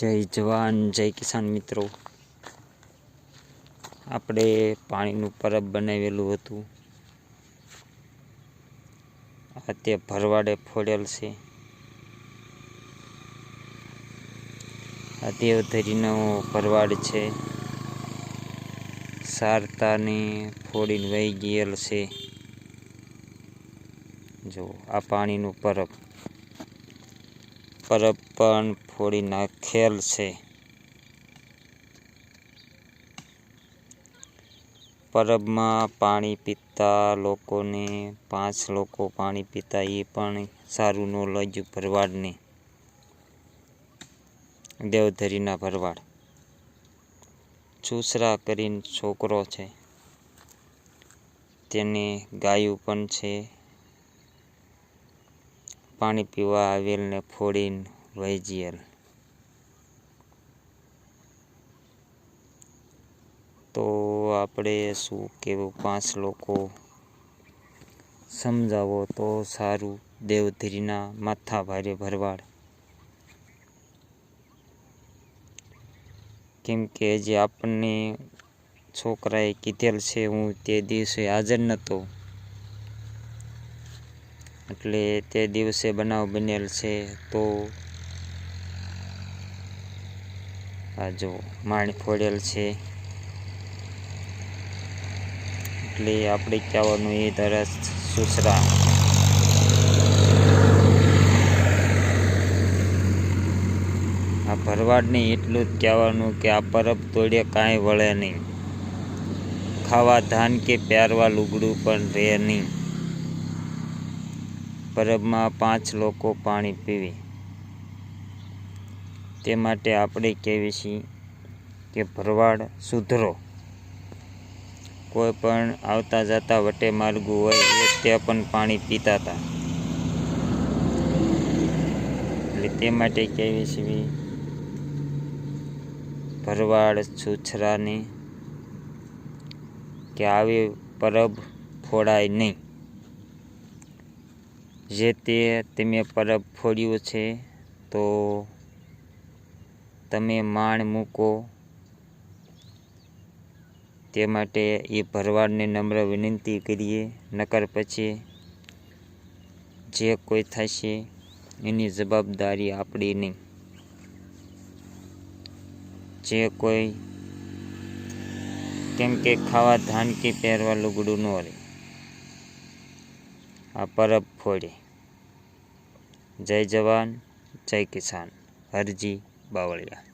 જય જવાન, જય કિસાન મિત્રો. આપણે પાણીનું પરબ બનાવેલું હતું. આ તે ભરવાડે ફોડેલ છે. આ ભરવાડ છે. સારતાને ફોડીને વહી ગયેલ છે. જો, આ પાણીનું પરબ. પરબ પણ ફોડી નાખેલ છે. પરબમાં પાણી પીતા લોકોને, પાંચ લોકો પાણી પીતા, એ પણ સારું ન લાગ્યું ભરવાડને. દેવધરીના ભરવાડ. ચૂસરા કરીને છોકરો છે. તેને ગાયું પણ છે. પાણી પીવા આવેલને ફોડીને ફોડીન ગયેલ તો આપણે શું કેવું? પાંચ લોકો સમજાવો તો સારું. દેવધીરીના માથા ભારે ભરવાડ. કેમ કે જે આપણને છોકરાએ કીધેલ છે, હું તે દિવસે હાજર નહોતો એટલે તે દિવસે બનાવ બનેલ છે તો આ જો માણી ફોડેલ છે. એટલે આપણે કહેવાનું એ તરસ સુસરા. આ ભરવાડને એટલું જ કહેવાનું કે આ પરબ તોડે કાંઈ વળે નહીં. ખાવા ધાન કે પહેરવા લુગડું પણ રહે નહીં. પરબમાં પાંચ લોકો પાણી પીવે. તે માટે આપણે કહેવી છીએ કે ભરવાડ સુધરો. કોઈ પણ આવતા જતા વટે માર્ગું હોય એ તે પણ પાણી પીતા હતા. એટલે તે માટે કહેવી છીએ ભરવાડ છૂછરાને કે આવી પરબ ફોડાય નહીં. જે તે તમે પરબ ફોડ્યું છે, તો તમે માણ મૂકો. તે માટે એ ભરવાડને નમ્ર વિનંતી કરીએ, નકર પછી જે કોઈ થશે એની જવાબદારી આપણી નહીં. જે કોઈ કેમ કે ખાવા ધાન કે પહેરવા લુગડું ન રહે. આ પરબ ફોડે. જય જવાન જય કિસાન. હરજી બાવળિયા.